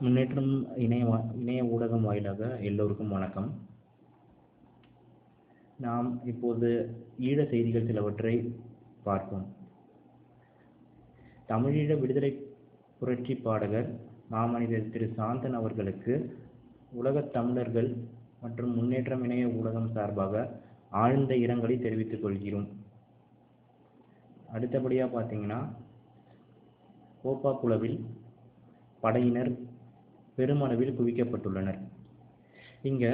முன்னேற்றம் இணைய வா இணைய ஊடகம் வாயிலாக எல்லோருக்கும் வணக்கம். நாம் இப்போது ஈழ செய்திகள் சிலவற்றை பார்ப்போம். தமிழீழ விடுதலை புரட்சி பாடகர் மாமனிதர் திரு சாந்தன் அவர்களுக்கு உலகத் தமிழர்கள் மற்றும் முன்னேற்றம் இணைய ஊடகம் சார்பாக ஆழ்ந்த இரங்கலை தெரிவித்துக் கொள்கிறோம். அடுத்தபடியாக பார்த்தீங்கன்னா கோப்பா கோப்பாக்குளவில் படையினர் பெருமளவில் குவிக்கப்பட்டுள்ளனர். இங்க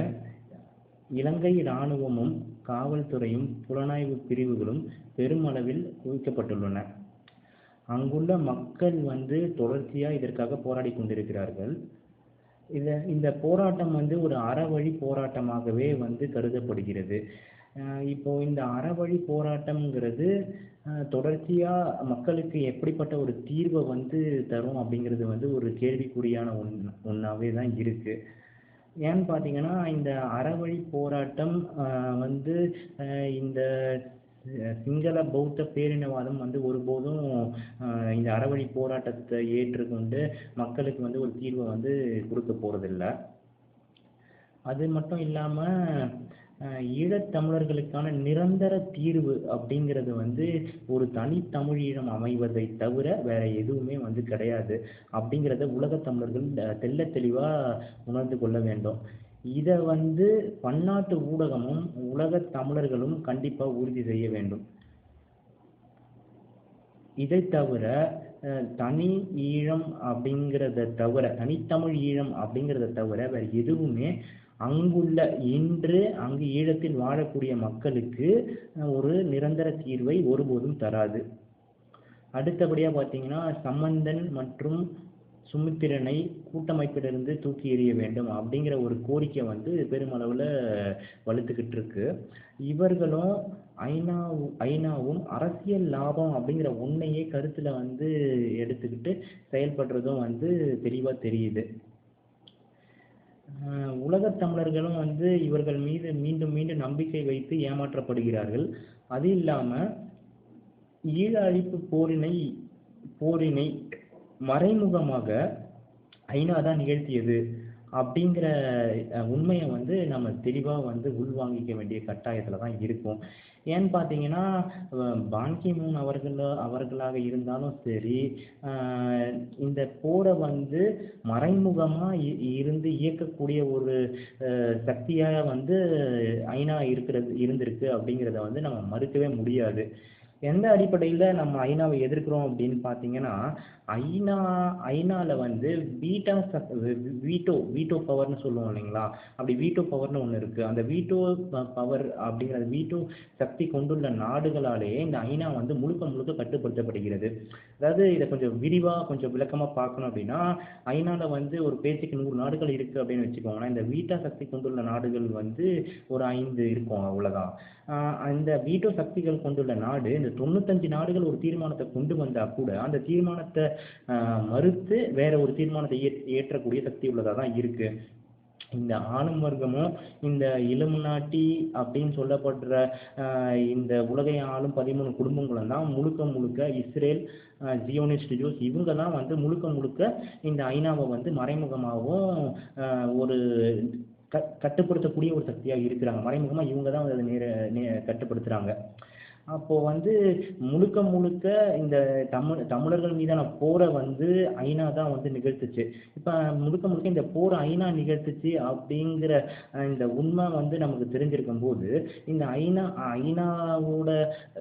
இலங்கை இராணுவமும் காவல்துறையும் புலனாய்வு பிரிவுகளும் பெருமளவில் குவிக்கப்பட்டுள்ளன. அங்குள்ள மக்கள் வந்து தொடர்ச்சியாக இதற்காக போராடி கொண்டிருக்கிறார்கள். இதை இந்த போராட்டம் வந்து ஒரு அறவழி போராட்டமாகவே வந்து கருதப்படுகிறது. இப்போ இந்த அறவழி போராட்டம்ங்கிறது தொடர்ச்சியாக தொடர்ச்சியா மக்களுக்கு எப்படிப்பட்ட ஒரு தீர்வை வந்து தரும் அப்படிங்கிறது வந்து ஒரு கேள்விக்குறியான ஒன் ஒன்றாவே தான் இருக்கு. ஏன்னு பார்த்தீங்கன்னா இந்த அறவழி போராட்டம் வந்து இந்த சிங்கள பௌத்த பேரினவாதம் வந்து ஒருபோதும் இந்த அறவழி போராட்டத்தை ஏற்றுக்கொண்டு மக்களுக்கு வந்து ஒரு தீர்வை வந்து கொடுக்க போகிறதில்ல அது மட்டும் இல்லாம ஈழத்தமிழர்களுக்கான நிரந்தர தீர்வு அப்படிங்கிறது வந்து ஒரு தனித்தமிழீழம் அமைவதை தவிர வேற எதுவுமே வந்து கிடையாது. அப்படிங்கிறத உலகத் தமிழர்கள் தெள்ள தெளிவா உணர்ந்து கொள்ள வேண்டும். இதை வந்து பன்னாட்டு ஊடகமும் உலகத் தமிழர்களும் கண்டிப்பா உறுதி செய்ய வேண்டும். இதை தவிர அஹ், தனி ஈழம் அப்படிங்கிறத தவிர தனித்தமிழ் ஈழம் அப்படிங்கிறத தவிர வேற எதுவுமே அங்குள்ள இன்று அங்கு ஈழத்தில் வாழக்கூடிய மக்களுக்கு ஒரு நிரந்தர தீர்வை ஒருபோதும் தராது. அடுத்தபடியாக பார்த்தீங்கன்னா சம்பந்தன் மற்றும் சுமித்திரனை கூட்டமைப்பிலிருந்து தூக்கி எறிய வேண்டும் அப்படிங்கிற ஒரு கோரிக்கை வந்து பெருமளவில் வலுத்துக்கிட்டு இருக்கு. இவர்களும் ஐநா ஐநாவும் அரசியல் லாபம் அப்படிங்கிற உண்மையே கருத்தில் வந்து எடுத்துக்கிட்டு செயல்படுறதும் வந்து தெளிவாக தெரியுது. உலகத் தமிழர்களும் வந்து இவர்கள் மீது மீண்டும் மீண்டும் நம்பிக்கை வைத்து ஏமாற்றப்படுகிறார்கள். அது இல்லாமல் ஈழ அழிப்பு போரினை போரினை மறைமுகமாக ஐநா தான் நிகழ்த்தியது அப்படிங்கிற உண்மையை வந்து நம்ம தெளிவாக வந்து உள்வாங்கிக்க வேண்டிய கட்டாயத்தில் தான் இருக்கும். ஏன்னு பார்த்தீங்கன்னா பான்கி மூன் அவர்கள் அவர்களாக இருந்தாலும் சரி இந்த போரை வந்து மறைமுகமாக இருந்து இயக்கக்கூடிய ஒரு சக்தியாக வந்து ஐநா இருக்கிறது இருந்திருக்கு அப்படிங்கிறத வந்து நம்ம மறுக்கவே முடியாது. எந்த அடிப்படையில் நம்ம ஐநாவை எதிர்க்கிறோம் அப்படின்னு பார்த்தீங்கன்னா ஐநா ஐநாவில் வந்து வீட்டா சக் வீட்டோ வீட்டோ பவர்னு சொல்லுவோம் இல்லைங்களா? அப்படி வீட்டோ பவர்னு ஒன்று இருக்குது அந்த வீட்டோ பவர் அப்படிங்கிற வீட்டோ சக்தி கொண்டுள்ள நாடுகளாலேயே இந்த ஐநா வந்து முழுக்க முழுக்க கட்டுப்படுத்தப்படுகிறது. அதாவது இதை கொஞ்சம் விரிவாக கொஞ்சம் விளக்கமாக பார்க்கணும் அப்படின்னா ஐநாவில் வந்து ஒரு பேச்சுக்கு நூறு நாடுகள் இருக்குது அப்படின்னு வச்சுக்கோங்களேன். இந்த வீட்டா சக்தி கொண்டுள்ள நாடுகள் வந்து ஒரு ஐந்து இருக்கும் அவ்வளோதான் இந்த அந்த வீட்டோ சக்திகள் கொண்டுள்ள நாடு இந்த தொண்ணூத்தஞ்சு நாடுகள் ஒரு தீர்மானத்தை கொண்டு வந்தா கூட அந்த தீர்மானத்தை மறுத்து வேற ஒரு தீர்மானத்தை ஏற்றக்கூடிய சக்தி உள்ளதா தான் இருக்கு. இந்த ஆளும் வர்க்கமும் இந்த இலுமினாட்டி அப்படின்னு சொல்லப்படுற இந்த உலகை ஆளும் பதிமூணு குடும்பங்களும் தான் முழுக்க முழுக்க இஸ்ரேல் ஜியோனிஸ்ட் ஜூஸ் இவங்க தான் வந்து முழுக்க முழுக்க இந்த ஐநாவை வந்து மறைமுகமாகவும் ஒரு க கட்டுப்படுத்தக்கூடிய ஒரு சக்தியாக இருக்கிறாங்க. மறைமுகமாக இவங்க தான் அதை நேர நே கட்டுப்படுத்துகிறாங்க அப்போது வந்து முழுக்க முழுக்க இந்த தமிழ் தமிழர்கள் மீதான போரை வந்து ஐநா தான் வந்து நிகழ்த்துச்சு. இப்போ முழுக்க முழுக்க இந்த போரை ஐநா நிகழ்த்துச்சு அப்படிங்கிற இந்த உண்மை வந்து நமக்கு தெரிஞ்சிருக்கும் போது இந்த ஐநா ஐநாவோட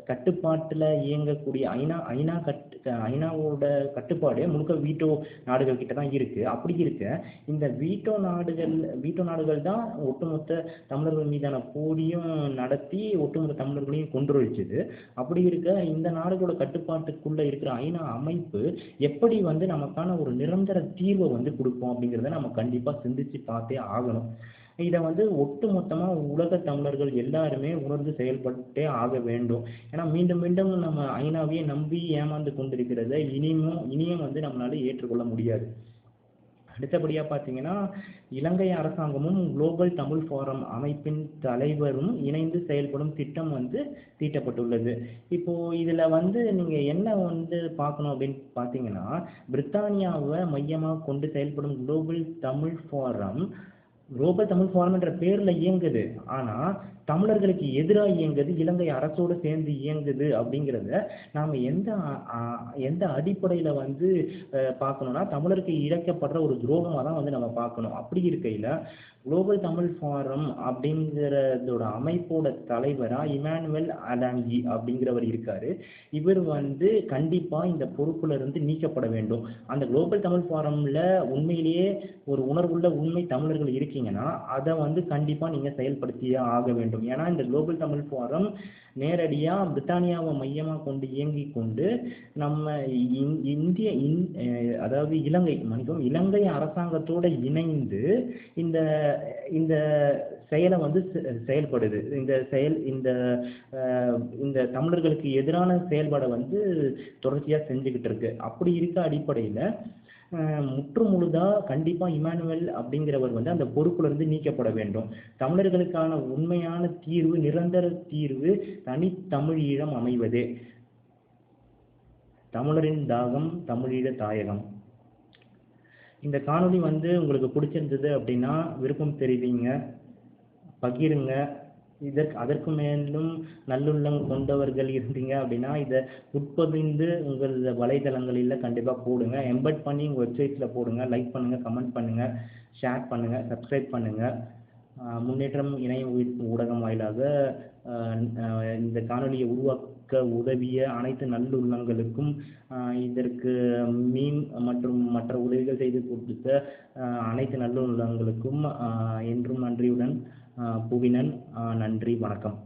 கட்டுப்பாட்டில் இயங்கக்கூடிய ஐநா ஐநா கட் ஐநாவோட கட்டுப்பாடு முழுக்க வீட்டோ நாடுகள் கிட்ட தான் இருக்கு. அப்படி இருக்க இந்த வீட்டோ நாடுகள் வீட்டோ நாடுகள் தான் ஒட்டுமொத்த தமிழர்கள் மீதான போரையும் நடத்தி ஒட்டுமொத்த தமிழர்களையும் கொன்றொழிச்சுது அப்படி இருக்க இந்த நாடுகளோட கட்டுப்பாட்டுக்குள்ள இருக்கிற ஐநா அமைப்பு எப்படி வந்து நமக்கான ஒரு நிரந்தர தீர்வை வந்து கொடுப்போம் அப்படிங்கிறத நம்ம கண்டிப்பா சிந்திச்சு பார்த்தே ஆகணும். இதை வந்து ஒட்டுமொத்தமாக உலக தமிழர்கள் எல்லாருமே உணர்ந்து செயல்பட்டே ஆக வேண்டும். ஏன்னா மீண்டும் மீண்டும் நம்ம ஐநாவையே நம்பி ஏமாந்து கொண்டிருக்கிறத இனியும் இனியும் வந்து நம்மளால ஏற்றுக்கொள்ள முடியாது. அடுத்தபடியாக பார்த்தீங்கன்னா இலங்கை அரசாங்கமும் குளோபல் தமிழ் ஃபாரம் அமைப்பின் தலைவரும் இணைந்து செயல்படும் திட்டம் வந்து தீட்டப்பட்டுள்ளது. இப்போ இதில் வந்து நீங்கள் என்ன வந்து பார்க்கணும் அப்படின்னு பார்த்தீங்கன்னா பிரித்தானியாவை மையமாக கொண்டு செயல்படும் global Tamil forum global Tamil forum என்ற பேரில் இயங்குது. ஆனால் தமிழர்களுக்கு எதிராக இயங்குது இலங்கை அரசோடு சேர்ந்து இயங்குது அப்படிங்கிறத நாம் எந்த எந்த அடிப்படையில் வந்து பார்க்கணும்னா தமிழருக்கு இழைக்கப்படுற ஒரு துரோகமாக தான் வந்து நம்ம பார்க்கணும். அப்படி இருக்கையில் குளோபல் தமிழ் ஃபாரம் அப்படிங்கிறதோட அமைப்போட தலைவராக இமானுவல் அலாங்கி அப்படிங்கிறவர் இருக்கார். இவர் வந்து கண்டிப்பாக இந்த பொறுப்புல இருந்து நீக்கப்பட வேண்டும். அந்த குளோபல் தமிழ் ஃபாரமில் உண்மையிலேயே ஒரு உணர்வுள்ள உண்மை தமிழர்கள் இருக்கீங்கன்னா அதை வந்து கண்டிப்பாக நீங்கள் செயல்படுத்தியே ஆக வேண்டும். ஏன்னா இந்த குளோபல் தமிழ் ஃபாரம் நேரடியாக பிரித்தானியாவை மையமாக கொண்டு இயங்கி கொண்டு நம்ம இந்- இந்திய அதாவது இலங்கை மன்னிக்கும் இலங்கை அரசாங்கத்தோடு இணைந்து இந்த இந்த செயலை வந்து செ- செயல்படுது. இந்த செயல் இந்த இந்த தமிழர்களுக்கு எதிரான செயல்பாடை வந்து தொடர்ச்சியாக செஞ்சுக்கிட்டு இருக்கு. அப்படி இருக்க அடிப்படையில் முற்று முழுதா கண்டிப்பா இமானுவேல் அப்படிங்கிறவர் வந்து அந்த பொறுப்புல இருந்து நீக்கப்பட வேண்டும். தமிழர்களுக்கான உண்மையான தீர்வு நிரந்தர தீர்வு தனித்தமிழ் ஈழம் அமைவது. தமிழரின் தாகம் தமிழீழ தாயகம். இந்த காணொளி வந்து உங்களுக்கு பிடிச்சிருந்தது அப்படின்னா விருப்பம் தெரிவிங்க பகிருங்க. இதற்கு அதற்கு மேலும் நல்லுள்ளம் கொண்டவர்கள் இருந்தீங்க அப்படின்னா இதை உட்பதிந்து உங்கள் வலைதளங்களில் கண்டிப்பாக போடுங்க. எம்பட் பண்ணி உங்கள் வெப்சைட்ஸில் போடுங்க. லைக் பண்ணுங்கள் கமெண்ட் பண்ணுங்கள் ஷேர் பண்ணுங்கள் சப்ஸ்கிரைப் பண்ணுங்கள் முன்னேற்றம் இணைய ஊடகம் வாயிலாக இந்த காணொலியை உருவாக்க உதவிய அனைத்து நல்லுள்ளங்களுக்கும் இதற்கு மீன் மற்றும் மற்ற உதவிகள் செய்து கொடுத்த அனைத்து நல்லுள்ளங்களுக்கும் என்றும் நன்றியுடன் புவினன் நன்றி வணக்கம்.